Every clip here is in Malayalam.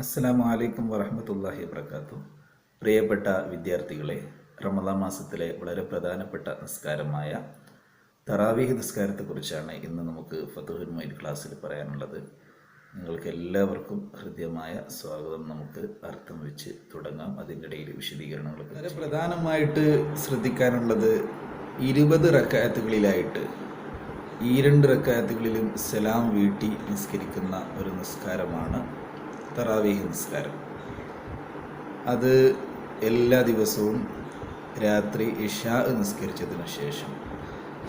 അസ്സലാമു അലൈക്കും വറഹമത്തല്ലാഹി വബർക്കാത്തു പ്രിയപ്പെട്ട വിദ്യാർത്ഥികളെ റമദാൻ മാസത്തിലെ വളരെ പ്രധാനപ്പെട്ട നിസ്കാരമായ തറാവീഹ് നിസ്കാരത്തെക്കുറിച്ചാണ് ഇന്ന് നമുക്ക് ഫത്തുഹുൽ മൊയ്ൻ ക്ലാസ്സിൽ പറയാനുള്ളത്. നിങ്ങൾക്ക് എല്ലാവർക്കും ഹൃദ്യമായ സ്വാഗതം നമുക്ക് അർത്ഥം വെച്ച് തുടങ്ങാം. അതിന്റെ ഇടയിൽ വിശദീകരണങ്ങൾ വളരെ പ്രധാനമായിട്ട് ശ്രദ്ധിക്കാനുള്ളത് ഇരുപത് റക്കായത്തുകളിലായിട്ട് ഈ രണ്ട് റക്കായത്തുകളിലും സലാം വീട്ടി നിസ്കരിക്കുന്ന ഒരു നിസ്കാരമാണ്. തറാവീഹ് നിസ്കാരം. അത് എല്ലാ ദിവസവും രാത്രി ഇഷാ നിസ്കരിച്ചതിന് ശേഷം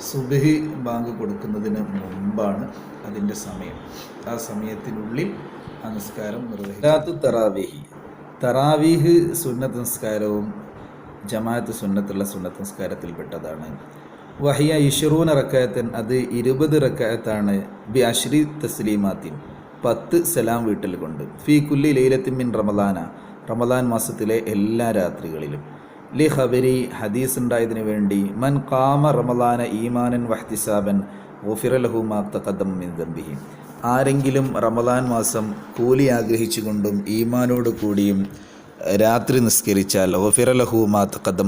സുബഹി ബാങ്ക് കൊടുക്കുന്നതിന് മുമ്പാണ് അതിന്റെ സമയം. ആ സമയത്തിനുള്ളിൽ ആ നിസ്കാരം നിർവഹിക്കാത്ത തറാവീഹി. തറാവീഹ് സുന്നത്ത് നിസ്കാരവും ജമാഅത്ത് സുന്നത്തുള്ള സുന്നത്ത് നിസ്കാരത്തിൽപ്പെട്ടതാണ് വഹിയ ഇഷറൂൻ റക്കായത്തൻ അത് ഇരുപത് റക്കായത്താണ് ബി അഷ്രി തസ്ലീമാത്തിൻ. പത്ത് സലാം വീട്ടിൽ കൊണ്ട് ഫീ കുല്ലി ലൈലത്തിൻ മിൻ റമദാന. റമദാൻ മാസത്തിലെ എല്ലാ രാത്രികളിലും. ലി ഹബരി ഹദീസ് ഉണ്ടായതിനു വേണ്ടി മൻ കാമ റമദാന ഈമാനൻ വഹ്തിസാബൻ ഓഫിറലഹു മാത്തഖദം മിൻ ദംബിഹി. ആരെങ്കിലും റമദാൻ മാസം കൂലി ആഗ്രഹിച്ചുകൊണ്ടും ഈമാനോട് കൂടിയും രാത്രി നിസ്കരിച്ചാൽ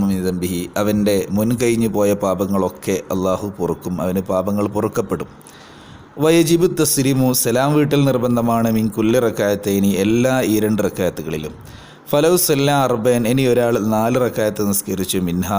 മിൻ ദംബിഹി അവന്റെ മുൻകഴിഞ്ഞു പോയ പാപങ്ങളൊക്കെ അള്ളാഹു പൊറുക്കും അവന് പാപങ്ങൾ പൊറുക്കപ്പെടും. വയജിബ് തസ്ലിമു സലാം വീട്ടൽ നിർബന്ധമാണ്. മിൻ കുല്ലി റക്കായത്തേനി എല്ലാ ഈ രണ്ട് റക്കായത്തുകളിലും. ഫലവ് സല്ലാ അർബൻ ഇനി ഒരാൾ നാല് റക്കായത്ത് നിസ്കരിച്ചു. മിൻഹ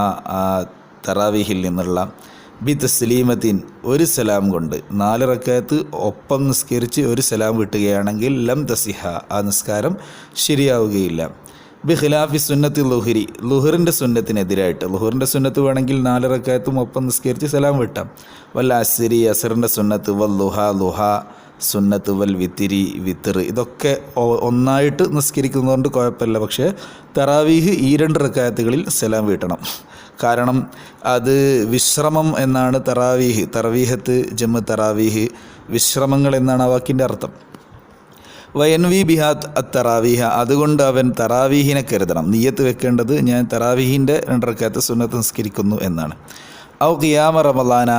തറാവീഹിൽ നിന്നുള്ള ബി തസ്ലീമത്തിൻ ഒരു സലാം കൊണ്ട് നാല് റക്കായത്ത് ഒപ്പം നിസ്കരിച്ച് ഒരു സലാം വിട്ടുകയാണെങ്കിൽ ലം തസിഹ. ആ നിസ്കാരം ശരിയാവുകയില്ല. ബി ഖിലാഫി സുന്നത്തി ലുഹരി. ലുഹറിന്റെ സുന്നത്തിനെതിരായിട്ട്. ലുഹറിന്റെ സുന്നത്ത് വേണമെങ്കിൽ നാല് റക്കായത്തും ഒപ്പം നിസ്കരിച്ച് സലാം വിട്ടാം. വല്ല അസിരി അസറിന്റെ സുന്നത്ത് വൽ ലുഹ ലുഹ സുന്നത്ത് വൽ വിത്തിരി വിത്തിർ ഇതൊക്കെ ഒന്നായിട്ട് നിസ്കരിക്കുന്നതുകൊണ്ട് കുഴപ്പമില്ല. പക്ഷേ തറാവീഹ് ഈ രണ്ട് റക്കായത്തുകളിൽ സലാം വീട്ടണം. കാരണം അത് വിശ്രമം എന്നാണ് തറാവീഹ്. തറവീഹത്ത് ജമ്മു തറാവീഹ് വിശ്രമങ്ങൾ എന്നാണ് ആ വാക്കിന്റെ അർത്ഥം. വയൻവി ബിഹാത്ത് അത്തറാവീഹ അതുകൊണ്ട് അവൻ തറാവീഹിനെ കരുതണം. നീയത്ത് വെക്കേണ്ടത് ഞാൻ തറാവീഹിന്റെ രണ്ടരക്കാത്ത സുന്നത്ത് നിസ്കരിക്കുന്നു എന്നാണ്. ഔ ഖിയാമ റമലാന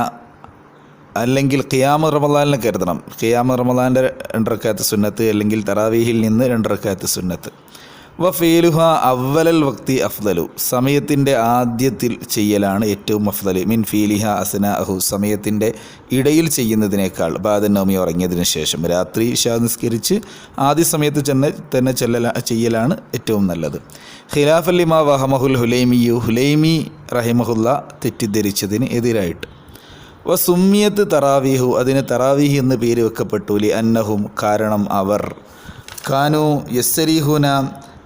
അല്ലെങ്കിൽ ഖിയാമ റമലാനിനെ കരുതണം. ഖിയാമ റമലാന്റെ രണ്ടരക്കാത്ത സുന്നത്ത് അല്ലെങ്കിൽ തറാവീഹിൽ നിന്ന് രണ്ടരക്കാത്ത സുന്നത്ത്. വ ഫേലുഹ അവലൽ വക്തി അഫ്ദലു. സമയത്തിന്റെ ആദ്യത്തിൽ ചെയ്യലാണ് ഏറ്റവും അഫ്ദൽ മിൻ ഫീലിഹ അസന അഹു സമയത്തിന്റെ ഇടയിൽ ചെയ്യുന്നതിനേക്കാൾ ബാദനവമി ഉറങ്ങിയതിന് ശേഷം രാത്രി ഷാ നിസ്കരിച്ച് ആദ്യ സമയത്ത് തന്നെ തന്നെ ചെല്ലല ചെയ്യലാണ് ഏറ്റവും നല്ലത്. ഖിലാഫല്ലിമ വഹമഹുൽ ഹുലൈമിയു. ഹുലൈമി റഹിമഹുല്ല തെറ്റിദ്ധരിച്ചതിന് എതിരായിട്ട്. വ സുമ്മിയത്ത് തറാവീഹു. അതിന് തറാവീഹ് എന്ന് പേര് വെക്കപ്പെട്ടു. ലി അന്നഹും കാരണം അവർ. കാനു യസ്സരീഹുന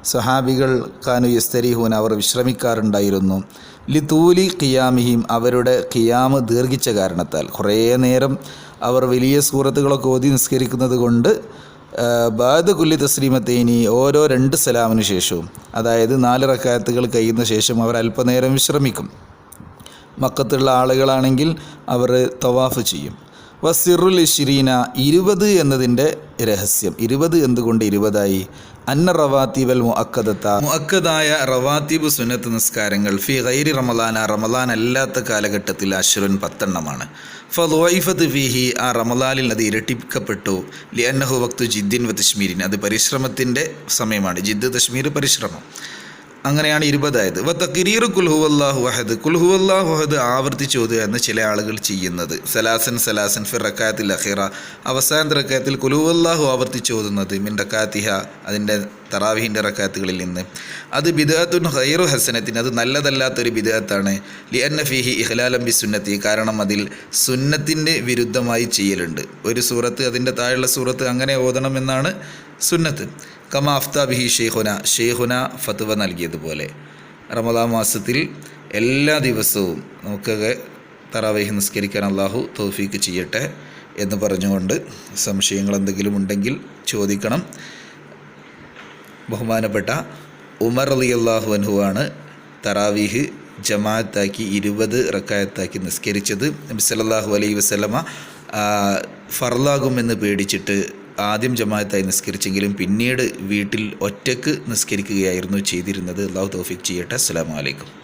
സഹാബികൾ കാനു യസ്തരിഹൂൻ അവർ വിശ്രമിക്കാറുണ്ടായിരുന്നു. ലിതൂലി ഖിയാമിഹിം അവരുടെ ഖിയാമ് ദീർഘിച്ച കാരണത്താൽ. കുറേ നേരം അവർ വലിയ സൂറത്തുകളൊക്കെ ഓതി നിസ്കരിക്കുന്നത് കൊണ്ട് ബാദ് കുല്ലി തസ്ലീമത്തേനി ഓരോ രണ്ട് സലാമിനു ശേഷവും അതായത് നാല് റക്കായത്തുകൾ കഴിയുന്ന ശേഷം അവർ അല്പനേരം വിശ്രമിക്കും. മക്കത്തുള്ള ആളുകളാണെങ്കിൽ അവർ തവാഫ് ചെയ്യും. വസിറുൽ ഇഷിരീന ഇരുപത് എന്നതിന്റെ രഹസ്യം. ഇരുപത് എന്തുകൊണ്ട് ഇരുപതായി? അന്ന റവാത്തീബൽ മുഅക്കദത്ത. മുഅക്കദായ റവാത്തീബ് സുന്നത്ത് നിസ്കാരങ്ങൾ ഫി ഗൈരി റമലാന റമലാൻ അല്ലാത്ത കാലഘട്ടത്തിൽ അശ്രുൻ പത്തെണ്ണമാണ്. ഫലോയിഫത്ത് ഫിഹി ആ റമളാലിൽ അത് ഇരട്ടിപ്പിക്കപ്പെട്ടു ലി അന്നഹു വക്തു ജിദ്ദിൻ വ തശ്മീരിൻ. അത് പരിശ്രമത്തിന്റെ സമയമാണ്. ജിദ്ദ് തശ്മീർ പരിശ്രമം. അങ്ങനെയാണ് ഇരുപതായത് വ തക്കിരീർ കുൽഹുവല്ലാഹു വഹദ് കുൽഹുവല്ലാഹു വഹദ് ആവർത്തിച്ച് ഓതുക എന്ന് ചില ആളുകൾ ചെയ്യുന്നത്. സലാസൻ സലാസൻ ഫിർ റക്കാത്തിൽ അഖിറ. അവസാന റക്കാത്തിൽ കുൽഹുവല്ലാഹു ആവർത്തിച്ച് ഓതുന്നത് മിൻ റക്കാത്തിഹ അതിന്റെ തറാവിഹിന്റെ റക്കാത്തുകളിൽ നിന്ന്. അത് ബിദാത്തുൻ ഹൈറു ഹസനത്തിന് അത് നല്ലതല്ലാത്തൊരു ബിദാത്താണ് ലി അന്ന ഫിഹി ഇഹ്ലാലം ബി സുന്നത്തി കാരണം അതിൽ സുന്നത്തിന്റെ വിരുദ്ധമായി ചെയ്യലുണ്ട്. ഒരു സൂറത്ത് അതിന്റെ താഴെയുള്ള സൂറത്ത് അങ്ങനെ ഓതണമെന്നാണ് സുന്നത്ത്. കമ അഫ്ത ബിഹി ഷെയ്ഖുന ഷെയ്ഖുന ഫത്വ നൽകിയതുപോലെ. റമദാ മാസത്തിൽ എല്ലാ ദിവസവും നമുക്കൊക്കെ തറാവേഹ് നിസ്കരിക്കാൻ അള്ളാഹു തോഫീക്ക് ചെയ്യട്ടെ എന്ന് പറഞ്ഞുകൊണ്ട് സംശയങ്ങൾ എന്തെങ്കിലും ഉണ്ടെങ്കിൽ ചോദിക്കണം. ബഹുമാനപ്പെട്ട ഉമർ അലി അള്ളാഹു ആണ് തറാവീഹ് ജമാഅത്താക്കി ഇരുപത് റക്കായത്താക്കി നിസ്കരിച്ചത്. നബി അലൈ ആ, ഫർലാകുമെന്ന് പേടിച്ചിട്ട് ആദ്യം ജമാഅത്തായി നിസ്കരിച്ചെങ്കിലും പിന്നീട് വീട്ടിൽ ഒറ്റയ്ക്ക് നിസ്കരിക്കുകയായിരുന്നു ചെയ്തിരുന്നത്. അള്ളാഹു തോഫിക് ചെയ്യട്ടെ. അസ്സാം അലൈക്കും.